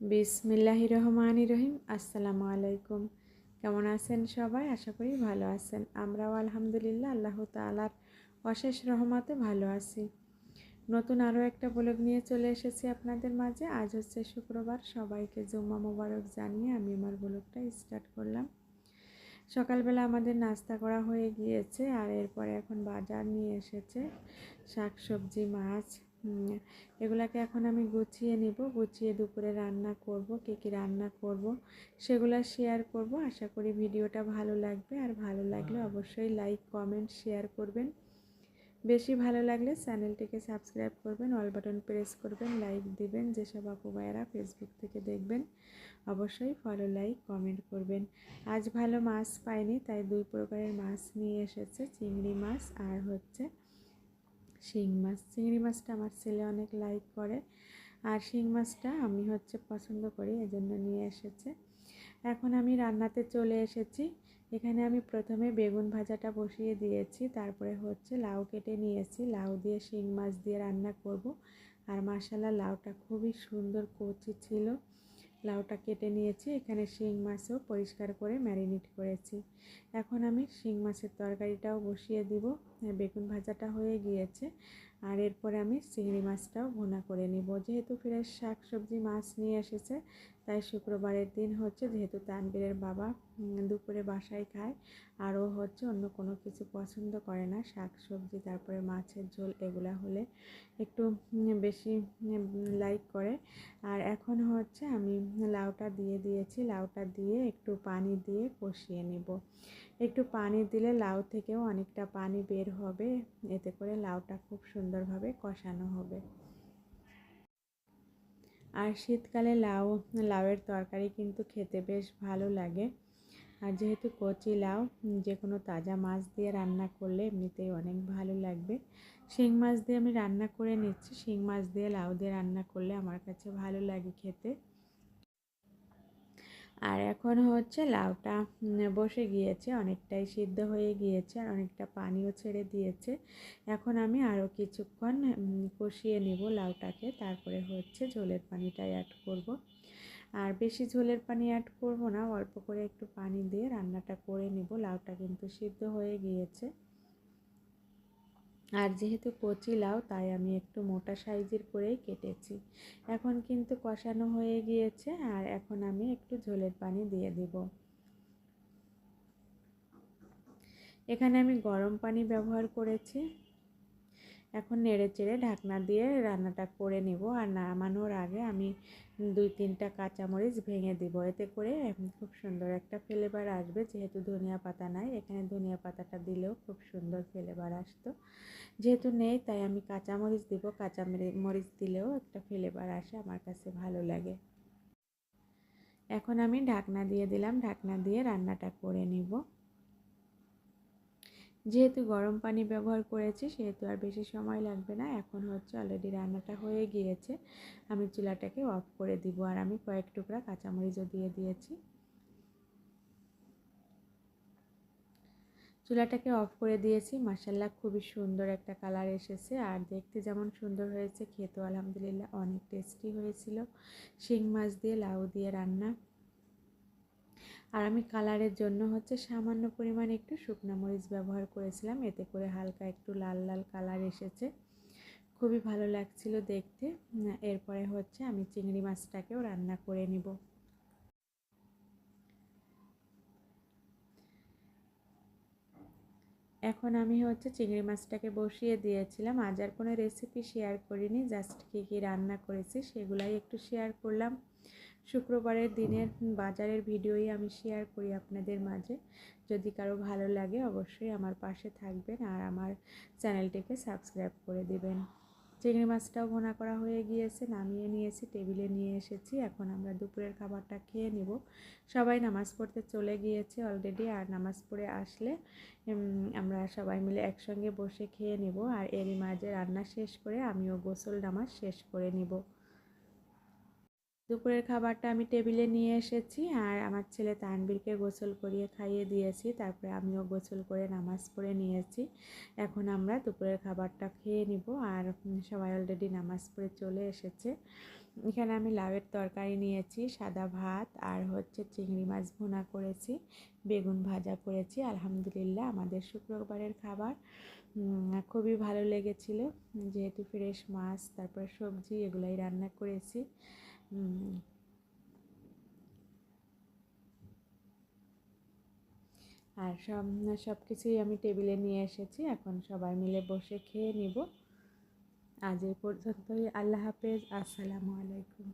বিসমিল্লাহি রহমান রহিম আসসালামু আলাইকুম। কেমন আছেন সবাই? আশা করি ভালো আছেন। আমরাও আলহামদুলিল্লাহ আল্লাহ তালার অশেষ রহমতে ভালো আছি। নতুন আরও একটা ব্লগ নিয়ে চলে এসেছি আপনাদের মাঝে। আজ হচ্ছে শুক্রবার। সবাইকে জুম্মা মোবারক জানিয়ে আমি আমার ব্লগটা স্টার্ট করলাম। সকালবেলা আমাদের নাস্তা করা হয়ে গিয়েছে আর এরপরে এখন বাজার নিয়ে এসেছে শাক সবজি মাছ এগুলাকে এখন আমি গুছিয়ে নিব গুছিয়ে দুপুরে রান্না করব কী কী রান্না করব সেগুলো শেয়ার করব। আশা করি ভিডিওটা ভালো লাগবে আর ভালো লাগলে অবশ্যই লাইক কমেন্ট শেয়ার করবেন। বেশি ভালো লাগলে চ্যানেলটিকে সাবস্ক্রাইব করবেন অল বাটন প্রেস করবেন লাইক দিবেন যেসব আপু ভাইয়েরা ফেসবুক থেকে দেখবেন অবশ্যই ফলো লাইক কমেন্ট করবেন। আজ ভালো মাছ পাইনি তাই দুই প্রকারের মাছ নিয়ে এসেছে চিংড়ি মাছ আর হচ্ছে শিং মাছ, চিংড়ি মাছটা আমার ছেলে অনেক লাইক করে। আর শিং মাছটা আমি হচ্ছে পছন্দ করি, এজন্য নিয়ে এসেছে। এখন আমি রান্নাতে চলে এসেছি। এখানে আমি প্রথমে বেগুন ভাজাটা বসিয়ে দিয়েছি, তারপরে হচ্ছে লাউ কেটে নিয়েছি। লাউ দিয়ে শিং মাছ দিয়ে রান্না করব। আর মাসালা লাউটা খুবই সুন্দর কচি ছিল। লাউটা কেটে নিয়েছি। এখানে শিং মাছও পরিষ্কার করে ম্যারিনেট করেছি। এখন আমি শিং মাছের তরকারিটাও বসিয়ে দিব। বেগুন ভাজাটা হয়ে গিয়েছে। আর এরপরে আমি চিংড়ি মাছটাও ভুনা করে নিব। যেহেতু ফ্রেশ শাক সবজি মাছ নিয়ে এসেছে তাই শুক্রবারের দিন হচ্ছে যেহেতু তানবীরের বাবা দুপুরে বাসায় খায় আরও হচ্ছে অন্য কোনো কিছু পছন্দ করে না, শাক সবজি, তারপরে মাছের ঝোল এগুলা হলে একটু বেশি লাইক করে। আর এখন হচ্ছে আমি লাউটা দিয়ে দিয়েছি, লাউটা দিয়ে একটু পানি দিয়ে কষিয়ে নিব। একটু পানি দিলে লাউ থেকেও অনেকটা পানি বের হবে, এতে করে লাউটা খুব সুন্দরভাবে কষানো হবে। আর শীতকালে লাউ, লাউয়ের তরকারি কিন্তু খেতে বেশ ভালো লাগে। আর যেহেতু কচি লাউ, যে কোনো তাজা মাছ দিয়ে রান্না করলে এমনিতেই অনেক ভালো লাগবে। শিং মাছ দিয়ে আমি রান্না করে নিচ্ছি। শিং মাছ দিয়ে লাউ দিয়ে রান্না করলে আমার কাছে ভালো লাগে খেতে। আর এখন হচ্ছে লাউটা বসে গিয়েছে, অনেকটাই সিদ্ধ হয়ে গিয়েছে আর অনেকটা পানিও ছেড়ে দিয়েছে। এখন আমি আরও কিছুক্ষণ কষিয়ে নেব লাউটাকে, তারপরে হচ্ছে ঝোলের পানিটা অ্যাড করব। আর বেশি ঝোলের পানি অ্যাড করব না, অল্প করে একটু পানি দিয়ে রান্নাটা করে নেব। লাউটা কিন্তু সিদ্ধ হয়ে গিয়েছে। আর যেহেতু কচি লাউ, তাই আমি একটু মোটা সাইজের করেই কেটেছি। এখন কিন্তু কষানো হয়ে গিয়েছে আর এখন আমি একটু ঝোলের পানি দিয়ে দেব। এখানে আমি গরম পানি ব্যবহার করেছি। এখন নেড়ে চেড়ে ঢাকনা দিয়ে রান্নাটা করে নেব আর নামানোর আগে আমি দুই তিনটা কাঁচামরিচ ভেঙে দিব। এতে করে খুব সুন্দর একটা ফ্লেভার আসবে। যেহেতু ধনিয়া পাতা নাই, এখানে ধনিয়া পাতাটা দিলেও খুব সুন্দর ফ্লেভার আসতো। যেহেতু নেই, তাই আমি কাঁচামরিচ দিব। কাঁচা মরিচ দিলেও একটা ফ্লেভার আসে, আমার কাছে ভালো লাগে। এখন আমি ঢাকনা দিয়ে দিলাম। ঢাকনা দিয়ে রান্নাটা করে নিব। যেহেতু গরম পানি ব্যবহার করেছি, সেহেতু আর বেশি সময় লাগবে না। এখন হচ্ছে অলরেডি রান্নাটা হয়ে গিয়েছে। আমি চুলাটাকে অফ করে দিব। আর আমি কয়েক টুকরা কাঁচামরিচও দিয়ে দিয়েছি। চুলাটাকে অফ করে দিয়েছি। মাসাল্লাহ খুবই সুন্দর একটা কালার এসেছে। আর দেখতে যেমন সুন্দর হয়েছে, খেতেও আলহামদুলিল্লাহ অনেক টেস্টি হয়েছিল। শিং মাছ দিয়ে লাউ দিয়ে রান্না। আর আমি কালারের জন্য হচ্ছে সামান্য পরিমাণ একটু শুকনো মরিচ ব্যবহার করেছিলাম। এতে করে হালকা একটু লাল লাল কালার এসেছে। খুবই ভালো লাগছিল দেখতে। এরপরে হচ্ছে আমি চিংড়ি মাছটাকেও রান্না করে নিব। এখন আমি হচ্ছে চিংড়ি মাছটাকে বসিয়ে দিয়েছিলাম। আজ আর কোনো রেসিপি শেয়ার করিনি জাস্ট কী কী রান্না করেছি সেগুলাই একটু শেয়ার করলাম। শুক্রবারের দিনের বাজারের ভিডিওই আমি শেয়ার করি আপনাদের মাঝে। যদি কারও ভালো লাগে অবশ্যই আমার পাশে থাকবেন আর আমার চ্যানেলটিকে সাবস্ক্রাইব করে দিবেন। চিংড়ি মাছটাও ভোনা করা হয়ে গিয়েছে, নামিয়ে নিয়েছি, টেবিলে নিয়ে এসেছি। এখন আমরা দুপুরের খাবারটা খেয়ে নেব। সবাই নামাজ পড়তে চলে গিয়েছে অলরেডি আর নামাজ পড়ে আসলে আমরা সবাই মিলে একসঙ্গে বসে খেয়ে নেব। আর এরই মাঝে রান্না শেষ করে আমিও গোসল নামাজ শেষ করে নিব। দুপুরের খাবারটা আমি টেবিলে নিয়ে এসেছি আর আমার ছেলে তানবীরকে গোসল করিয়ে খাইয়ে দিয়েছি। তারপরে আমিও গোসল করে নামাজ পড়ে নিয়েছি। এখন আমরা দুপুরের খাবারটা খেয়ে নিব আর সবাই অলরেডি নামাজ পড়ে চলে এসেছে। এখানে আমি লাউয়ের তরকারি নিয়েছি, সাদা ভাত আর হচ্ছে চিংড়ি মাছ ভুনা করেছি, বেগুন ভাজা করেছি। আলহামদুলিল্লাহ আমাদের শুক্রবারের খাবার খুবই ভালো লেগেছিল। যেহেতু ফ্রেশ মাছ, তারপরে সবজি এগুলাই রান্না করেছি। আর সব সব কিছুই আমি টেবিলে নিয়ে এসেছি। এখন সবাই মিলে বসে খেয়ে নিব। আজ এই পর্যন্তই। আল্লাহ হাফেজ। আসসালামু আলাইকুম।